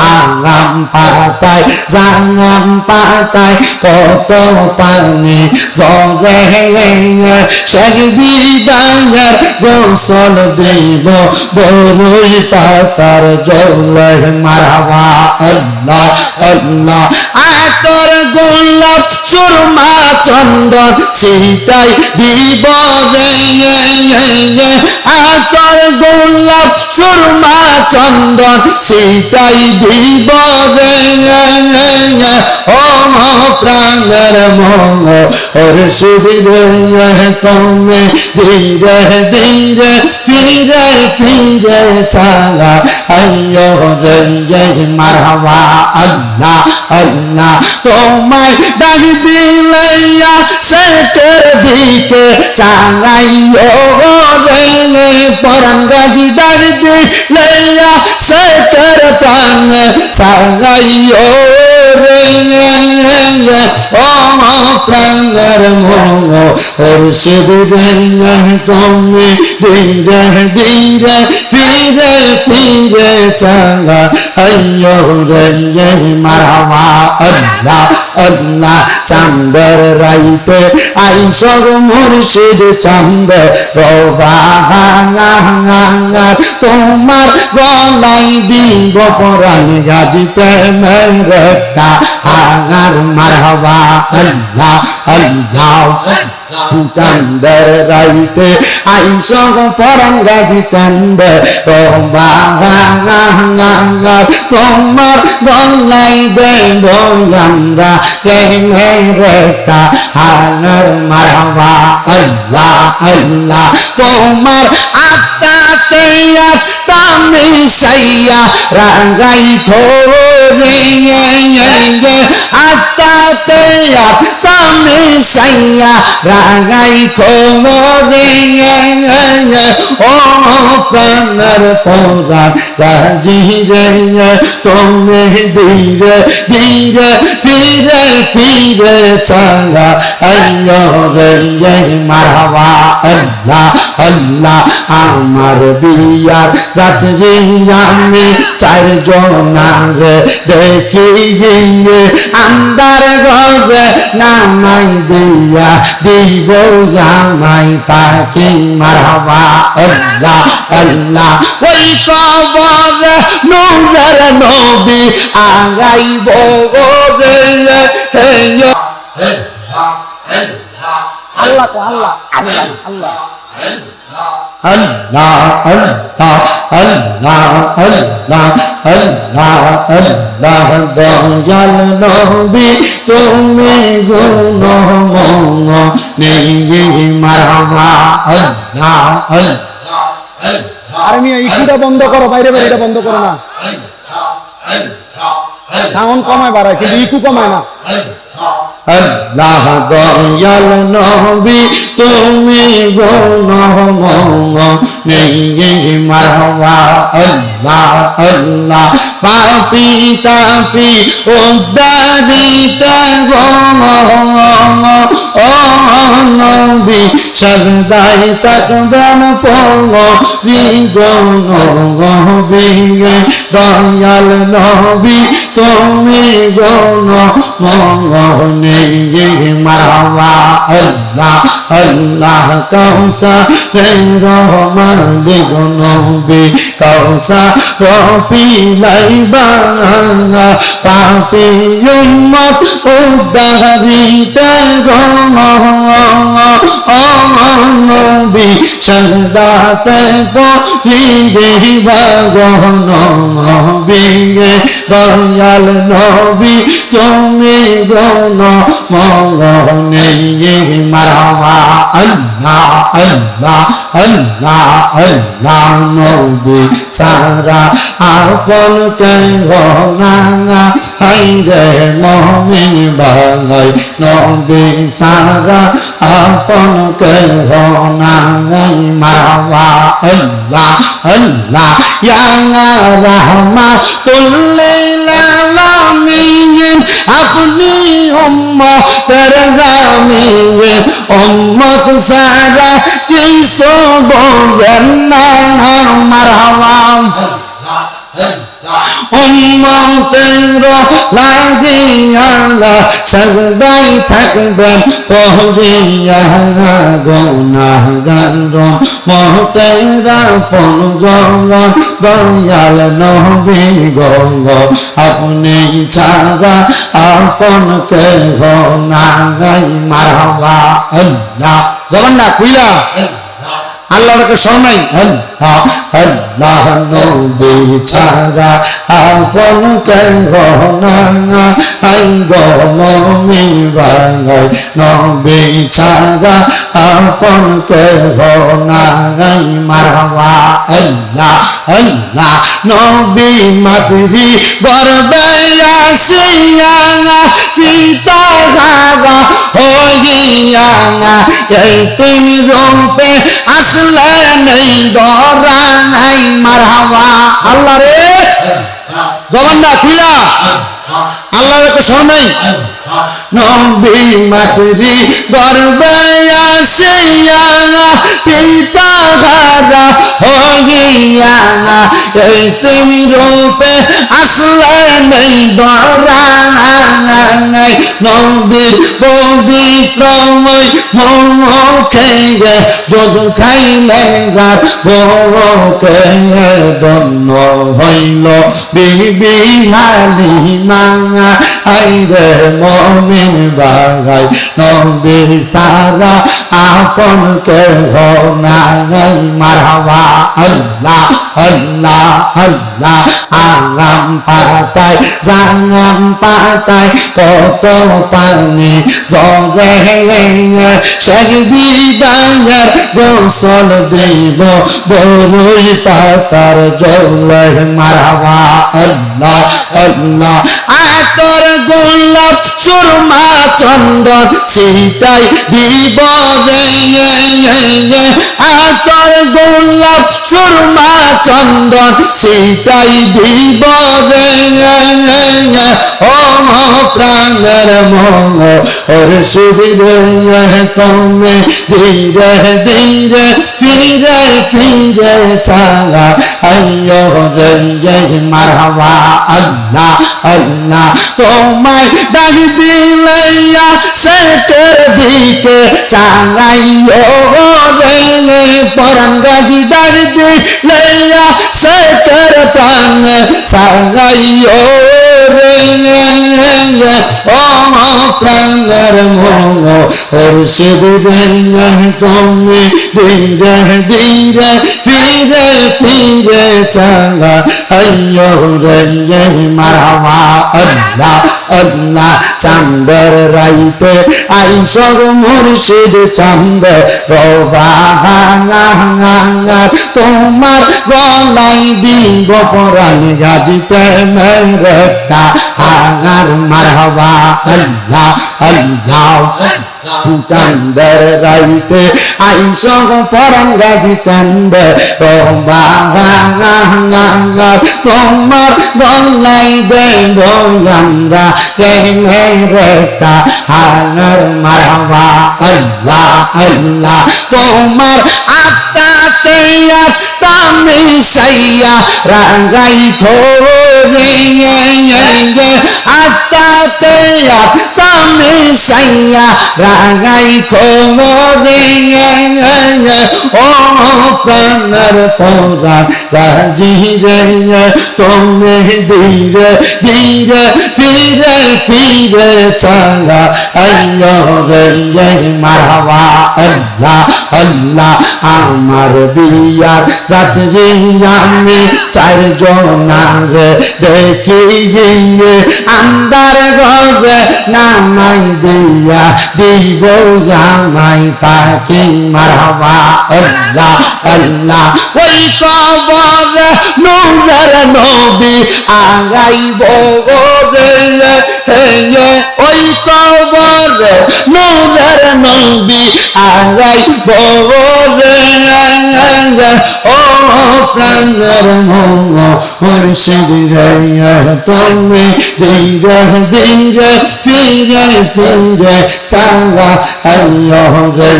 আগাম পাতায় জাগাম পাতায় কত পানি জগে শেষ বিদায়ের গোসল দিব বরুই পাতার জলে মারাবা। আল্লাহ আল্লাহ, আতর গোলাপ, সুরমা চন্দন সেটাই দিব। আতর গোলাপ, সুরমা, চন্দন সেটাই দিব। ও প্রাণের মঙ্গ, ওর সুবিধে তুমি ধীরে ধীরে, ফিরে ফিরে চালা। আইয়ো রে, মারহাবা, আল্লাহ আল্লাহ, তোমায় ডাক দিলাইয়া সেটের দিকে চাঙাইও রে পরঙ্গাজি ডাক দিলাইয়া সেটের প্রাণে চাঙাইও রে ও প্রাণের মোহ ওর সুবিধে তুমি ধীরে ধীরে ফিরে ফিরে চাঙা আইয়ো রে মারামা আল্লাহ আল্লাহ চান্দর রাইতে আইসব মুর্শিদ চান্দ রবা তোমার গলাই দিব পরাণ গাজি প্রেমের হাঙার মারহাবা, আল্লাহ আল্লাহ। চান্দর রাইতে আইস পরঙ্গাজি চন্দ তোমার গলাই দেব আমরা প্রেমেরটা হানার মারবা আল্লাহ আল্লাহ। তোমার আত্মাতে আত্মা মিশাইয়া রাঙ্গাই খোরে আত্মা মিশাইয়া রাগাই খোরে ও প্রাণের পোরা, রাজি রে তুমি ধীরে ধীরে ফিরে ফিরে চালা আল্লাহ রে মারহাবা আল্লাহ আল্লাহ, আমার বিয়ার যাত্রী আমি চারজনার দেখি গিয়ে আন্দার ঘরে নামাই দিয়া দিব আমাই ফাঁকি মারহাবা আল্লাহ আল্লাহ ওই কবরে নূরের নবী আগাইব রে হে আল্লাহ আল্লাহ আল্লাহ আল্লাহ আল্লাহ আল্লাহ আল্লাহ আল্লাহ আল্লাহ আল্লাহ দয়াল নবী তুমি গুণ মঙ্গ নেই মারমা আল্লাহ আল্লাহ আর মিয়া ইকুটা বন্ধ করো বাইরে বাইরে বন্ধ করো না। সাউন্ড কমায় বাড়ায় কিন্তু ইকু কমায় না। আল্লাহ দয়াল নবী, তুমি মারবা। আল্লাহ আল্লাহ, পাপি, তাপি উদ্দারিত নবী সজদাই তকবেন পঙ্গ বিগণ বিগে দয়াল নবী, তুমি গণ মঙ্গনে মারবা আল্লাহ আল্লাহ কৌসা রহমান বেগুন বে কৌসা রপি লাইবা পাপি উম্মত উদ্দারিত নবী সজদাতে পরিবা গহন বিগে দয়াল নবী, তুমি গণ মগনে মারবা আল্লাহ আল্লাহ আল্লাহ আল্লাহ নবী সারা আপন কে গনা হাইরে মমিন বাঙাই, নবী সারা আপন কে গনাই মারবা আল্লাহ আল্লাহ ইয়া রাহমা তুল্লিল আলামিন আপনি উম্মতের জামিন, উম্মত সারা কিছু বোঝেন না মারহাবা উম্মতের লাগিয়া সাজদাই থাকবেন পহরিয়া গুনাহগার মহতেরা পনজন দয়াল নবী গঙ্গ আপনি ছাড়া আপন কে জবান না, খুইলা। আল্লাহকে শোনাই আল্লাহ আল্লাহ নবী আপন কে না আই আপন কে নাই মারহাবা আল্লাহ আল্লাহ নবী মাতৃ গর্বে আসিয়া পিতা এই তুমি রূপে আসলে নেই দরাই মারহাবা। আল্লাহ রে। জবান না খুইলা আল্লাহর তো নাই। নবী মাতরি আসিয়া পিতা তুমি রূপে আসলে নেই দরাই নবীর পবিত্রময় মুখে দুধ খাইলে যার বকে দন্ন হইল বিবি মাঙা। আইরে মমিন বাগাই নবীর সারা আপন কে নাই। মারহাবা আল্লাহ আল্লাহ আল্লাহ আগাম পাতায় জাঙাম পাতায় কত পানি জরে শেষ বিদায়ের গোসল দিব বরুই পাতার জলে। মারহাবা আল্লাহ আল্লাহ, আতর গোলাপ সুরমা, চন্দন সেটাই দিব রে আতর গোলাপ সুরমা, চন্দন সেটাই দিব ও প্রাণের মন ওর সুবিরে তুমি, ধীরে ধীরে, ফিরে ফিরে চালা। আইয়ো রে মারহাবা, আল্লাহ আল্লাহ। তোমায় দাবি দিলাইয়া সেটের দিকে চাঙাইও রে। পরান গাজি দাবি দিলাইয়া সেটের প্রাণ চাঙাইও রে ও প্রাণের মন ওর শিবিরে তুমি ধীরে ধীরে ফিরে ফিরে চালা। আইয়ো রে মারহাবা আল্লাহ আল্লাহ চান্দর রাইতে আইসর মুর্শিদ চান্দ। রবা তোমার গলাই দিব পরাণ, গাজি প্রেমের হাঙার মারহাবা, আল্লাহ আল্লাহ চান্দর রাইতে আইস পরম গাজি চান্দ তোমার গলাই দেব আমরা প্রেমেরটা হাঙর মারবা আল্লাহ আল্লাহ। তোমার আত্মাতে আত্মা মিশাইয়া রাঙ্গাই থোরে আত্মাতে আত্মা মিশাইয়া রাগাই খোরে ও প্রাণর পরা রাজি রে তুমি ধীরে ধীরে ফিরে ফিরে চালা আইয়ো রে মারহাবা আল্লাহ আল্লাহ আমার বিয়ার যাত্রী আমি চারজনার দেখি গিয়ে আন্দার ঘরে নামাই দিয়া দিব জামাই ফাঁকি মারহাবা আল্লাহ আল্লাহ, ওই কবরে নূরের নবী আগাইব রে ওই কবরে নূরের নবী আগাইব মুর্শিদ রে তুমি ধীরে ধীরে ফিরে ফিরে চাওয়া আল্লাহ রে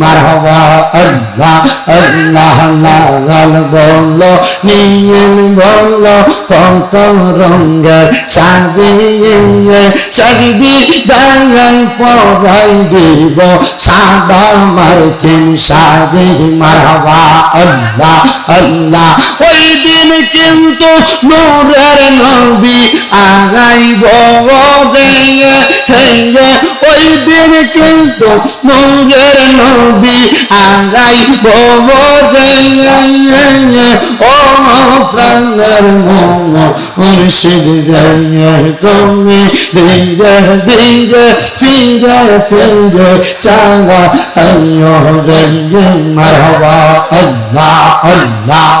মারহাবা আল্লাহ আল্লাহ লাগাল বলো নীল বলো কত রঙের সাজিয়ে সাজবি দাঁড়াই পরাই দিব সাদা মার্কিন সাজি মারহাবা আল্লাহ আল্লাহ ওই দিন কিন্তু নূরের নবী আগাইব ওই দিন কিন্তু নূরের নবী আগাইব ও প্রাণের মন, মুর্শিদ তুমি ধীরে ধীরে, ফিরে ফিরে চাওয়া আল্লাহ রে মারহাবা আল্লাহ আল্লাহ।